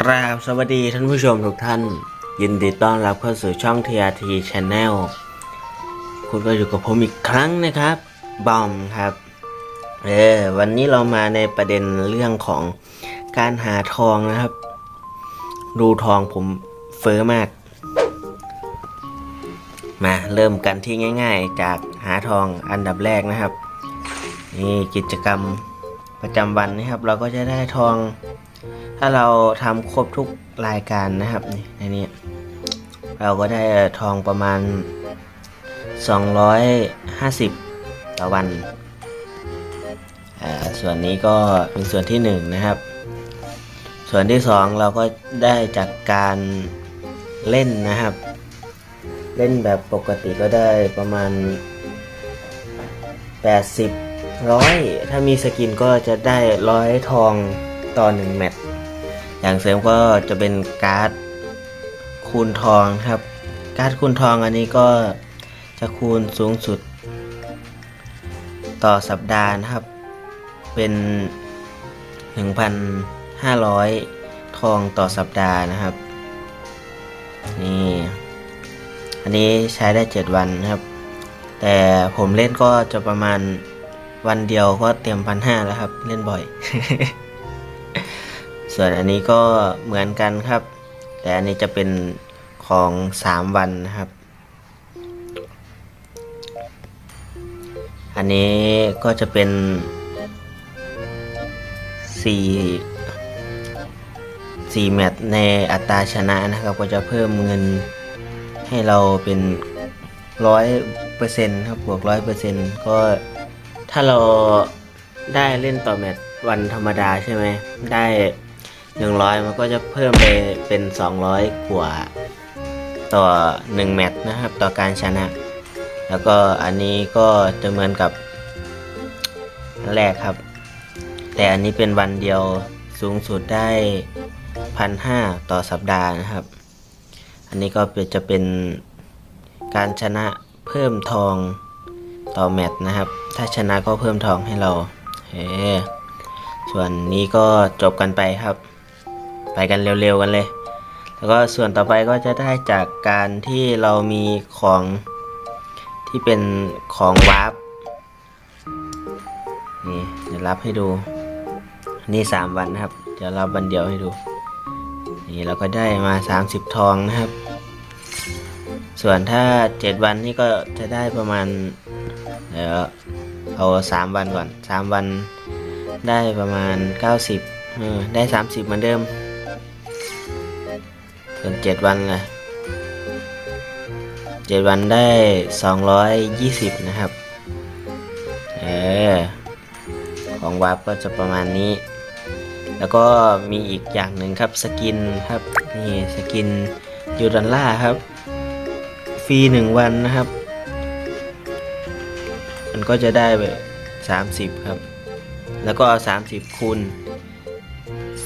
กราบสวัสดีท่านผู้ชมทุกท่าน ยินดีต้อนรับเข้าสู่ช่อง TRT Channel คุณก็อยู่กับผมอีกครั้งนะครับ บอมครับ เออวันนี้เรามาในประเด็นเรื่องของการหาทองนะครับ ดูทองผมเฟอ้อมาก มาเริ่มกันที่ง่าย ๆ จากหาทองอันดับแรกนะครับ นี่กิจกรรมประจำวันนะครับ เราก็จะได้ทอง ถ้าเราทำครบทุกรายการนะครับในนี้เราก็ได้ทองประมาณ 250 ต่อวันอ่าส่วนนี้ก็เป็นส่วนที่ 1 นะครับ ส่วนที่ 2 เราก็ได้จากการเล่นนะครับ เล่นแบบปกติก็ได้ประมาณ 80ร้อยถ้ามีสกินก็จะได้ร้อยทองต่อหนึ่งแมตช์ อย่างเสริมก็จะเป็นการ์ดคูณทองครับ การ์ดคูณทองอันนี้ก็จะคูณสูงสุด ต่อสัปดาห์นะครับ เป็น 1,500 ทองต่อสัปดาห์นะครับ นี่ อันนี้ใช้ได้ 7 วันนะครับ แต่ผมเล่นก็จะประมาณวันเดียวก็เตรียมพันห้าแล้วครับ เล่นบ่อย ส่วนอันนี้ก็เหมือนกันครับ แต่อันนี้จะเป็นของ 3 วันนะครับ อันนี้ก็จะเป็น4 4แมตช์ในอัตราชนะนะครับ ก็จะเพิ่มเงินให้เราเป็นร้อยเปอร์เซ็นต์ครับบวกร้อยเปอร์เซ็นต์ก็ถ้าเราได้เล่นต่อแมตช์วันธรรมดาใช่ไหมได้ 100 มันก็จะเพิ่มไปเป็น 200 กว่าต่อ 1 แมตช์นะครับ ต่อการชนะ แล้วก็อันนี้ก็จะเหมือนกับอันแรกครับ แต่อันนี้เป็นวันเดียวสูงสุดได้พันห้าต่อสัปดาห์นะครับ อันนี้ก็จะเป็นการชนะเพิ่มทองต่อแมตช์นะครับ ถ้าชนะก็เพิ่มทองให้เราเฮ้ส่วนนี้ก็จบกันไปครับ ไปกันเร็วๆกันเลย แล้วก็ส่วนต่อไปก็จะได้จากการที่เรามีของที่เป็นของวาร์ปนี่เดี๋ยวรับให้ดู นี่ 3 วันนะครับ เดี๋ยวรับวันเดียวให้ดู นี่เราก็ได้มา 30 ทองนะครับ ส่วนถ้า 7 วันนี่ก็จะได้ประมาณเดี๋ยวเอา 3 วันก่อน 3 วันได้ประมาณ 90เออได้ 30 เหมือนเดิม ส่วนเจ็ดวันละเจ็ดวันได้สองร้อยยี่สิบนะครับ เออ ของวาร์ปก็จะประมาณนี้ แล้วก็มีอีกอย่างหนึ่งครับสกินครับ นี่สกินยูดันล่าครับ ฟรีหนึ่งวันนะครับ มันก็จะได้ไปสามสิบครับ แล้วก็สามสิบคูณ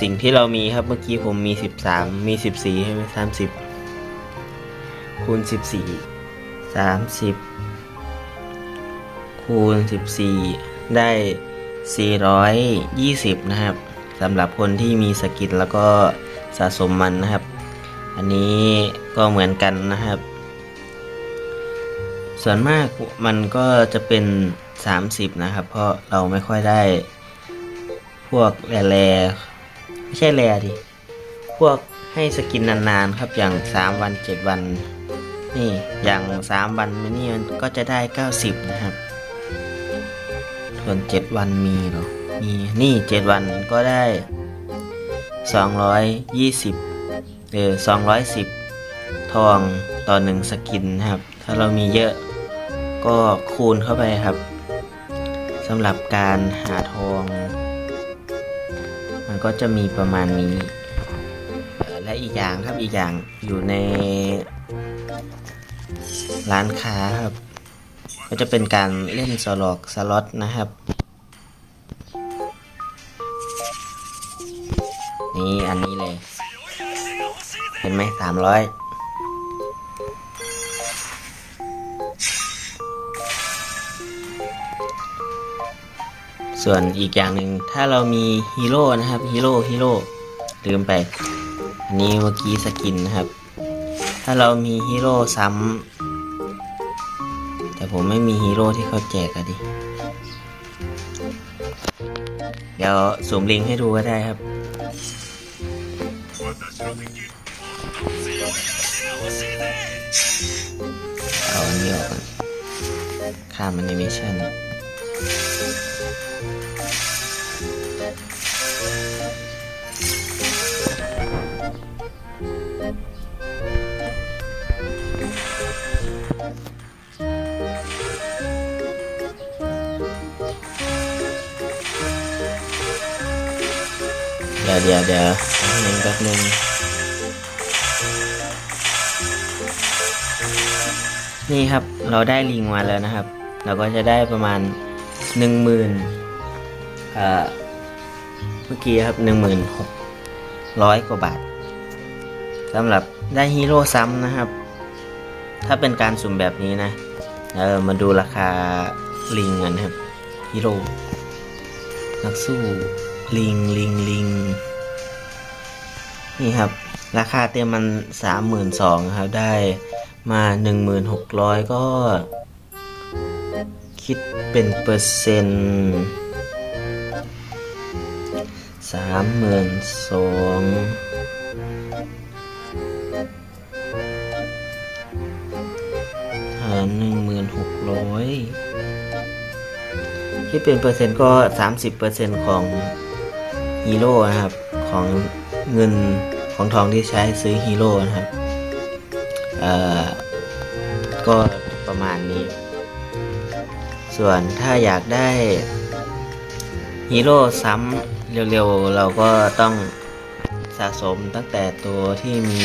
สิ่งที่เรามีครับเมื่อกี้ผมมี 13 มี 14 ใช่ไหม30คูณ 14 30 คูณ 14 ได้ 420 นะครับสำหรับคนที่มีสกินแล้วก็สะสมมันนะครับ อันนี้ก็เหมือนกันนะครับ ส่วนมากมันก็จะเป็น 30 นะครับ เพราะเราไม่ค่อยได้พวกแร่ ไม่ใช่แรดิ พวกให้สกินนานๆครับอย่าง 3 วัน 7 วัน นี่อย่าง 3 วันมินี่มันก็จะได้ 90 นะครับส่วน 7 วันมีหรอ มีนี่ 7 วันก็ได้ 220เออ210 ทองต่อ 1 สกินนะครับ ถ้าเรามีเยอะก็คูณเข้าไปครับสำหรับการหาทอง ก็จะมีประมาณนี้และอีกอย่างครับอีกอย่างอยู่ในร้านค้าครับ ก็จะเป็นการเล่นสลอกสล็อตนะครับ นี่อันนี้เลย เห็นไหมสามร้อย ส่วนอีกอย่างหนึ่งถ้าเรามีฮีโร่นะครับฮีโร่ฮีโร่ลืมไป อันนี้เมื่อกี้สกินนะครับ ถ้าเรามีฮีโร่ซ้ำแต่ผมไม่มีฮีโร่ที่เขาแจกอะดิ เดี๋ยวสูมลิงให้ดูก็ได้ครับเอาอันนี้ออกก่อนข้ามแอนิเมชัน เดี๋ยวเดี๋ยวเดี๋ยวแป๊บนึงแป๊บนึงนี่ครับเราได้ลิงมาแล้วนะครับ เราก็จะได้ประมาณหนึ่งหมื่นเอ่อเมื่อกี้ครับหนึ่งหมื่นหกร้อยกว่าบาทสำหรับได้ฮีโร่ซ้ำนะครับ ถ้าเป็นการสุ่มแบบนี้นะเออมาดูราคาลิงกันครับฮีโร่นักสู้ ลิงลิงลิงนี่ครับ ราคาเต็มมันสามหมื่นสองครับ ได้มาหนึ่งหมื่นหกร้อยก็ คิดเป็นเปอร์เซ็นต์สามหมื่นสองหารหนึ่งหมื่นหกร้อยคิดเป็นเปอร์เซ็นต์ก็สามสิบเปอร์เซ็นต์ของ ฮีโร่นะครับของเงินของทองที่ใช้ซื้อฮีโร่นะครับเอ่อก็ประมาณนี้ ส่วนถ้าอยากได้ฮีโร่ซ้ำเร็วๆ เราก็ต้องสะสมตั้งแต่ตัวที่มี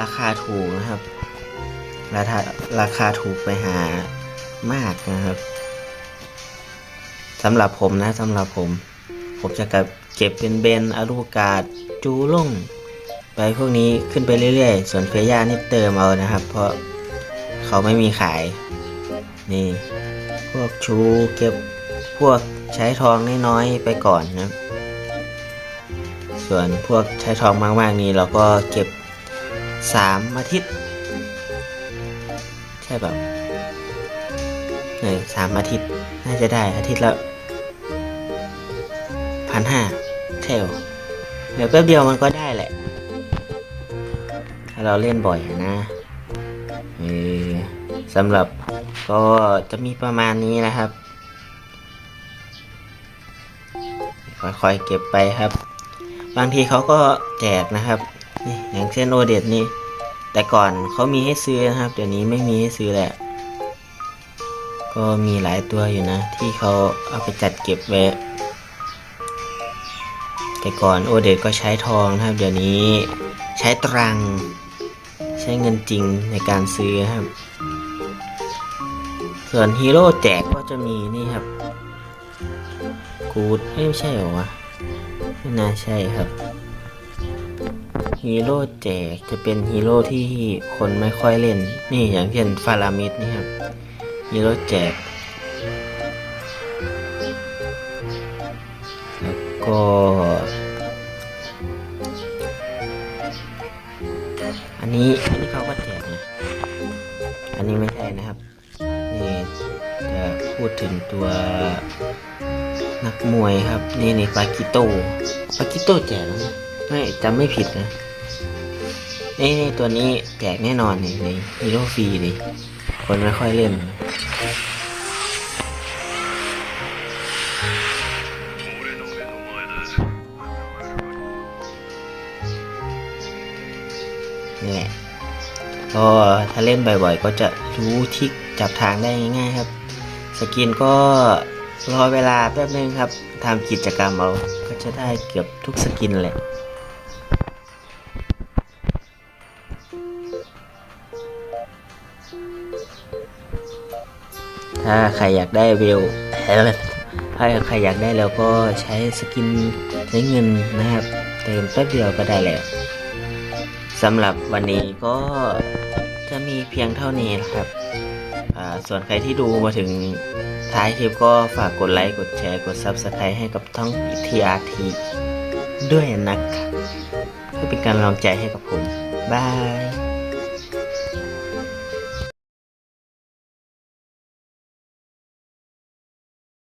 ราคาถูกนะครับ ราคาราคาถูกไปหามากนะครับสำหรับผมนะสำหรับผม ผมจะเก็บเก็บเป็นเบนอารูกาดจูล่งไปพวกนี้ขึ้นไปเรื่อยๆ ส่วนเฟย่านี่เติมเอานะครับ เพราะเขาไม่มีขาย นี่ พวกชูเก็บพวกใช้ทองน้อยๆไปก่อนนะส่วนพวกใช้ทองมากๆนี้เราก็เก็บสามอาทิตย์ ใช่แบบเออสามอาทิตย์ น่าจะได้อาทิตย์ละ พันห้าใช่หรอเดี๋ยวแป๊บเดียวมันก็ได้แหละ ถ้าเราเล่นบ่อยนะเออสำหรับก็จะมีประมาณนี้นะครับ ค่อยๆเก็บไปครับ บางทีเขาก็แจกนะครับ นี่อย่างเช่นโอเดตนี่ แต่ก่อนเขามีให้ซื้อนะครับ เดี๋ยวนี้ไม่มีให้ซื้อแหละ ก็มีหลายตัวอยู่นะ ที่เขาเอาไปจัดเก็บไว้ แต่ก่อนโอเดตก็ใช้ทองนะครับ เดี๋ยวนี้ใช้ตรัง ใช้เงินจริงในการซื้อครับ ส่วนฮีโร่แจกก็จะมีนี่ครับ กูดไม่ใช่เหรอวะไม่น่าใช่ครับฮีโร่แจกจะเป็นฮีโร่ที่คนไม่ค่อยเล่น นี่อย่างเช่นฟารามิดนี่ครับฮีโร่แจก แล้วก็ อันนี้อันนี้เขาก็แจกนะ อันนี้ไม่ใช่นะครับ นี่จะพูดถึงตัวนักมวยครับ นี่นี่ปากิโต้ปากิโต้แจกนะไม่จำไม่ผิดนะนี่นี่ตัวนี้แจกแน่นอนนี่ในฮีโร่ฟรีเลยคนไม่ค่อยเล่น นี่แหละก็ถ้าเล่นบ่อยๆ ก็จะรู้ทิกจับทางได้ง่ายๆครับ สกินก็รอเวลาแป๊บนึงครับทำกิจกรรมเอาก็จะได้เกือบทุกสกินแหละถ้าใครอยากได้เวลถ้าใครอยากได้แล้วก็ใช้สกินใช้เงินนะครับ เติมแป๊บเดียวก็ได้แล้ว สำหรับวันนี้ก็จะมีเพียงเท่านี้นะครับ ส่วนใครที่ดูมาถึงท้ายคลิปก็ฝากกดไลค์ กดแชร์ กด Subscribe ให้กับท่อง TRT ด้วยนะครับเพื่อเป็นการลองใจให้กับผม บาย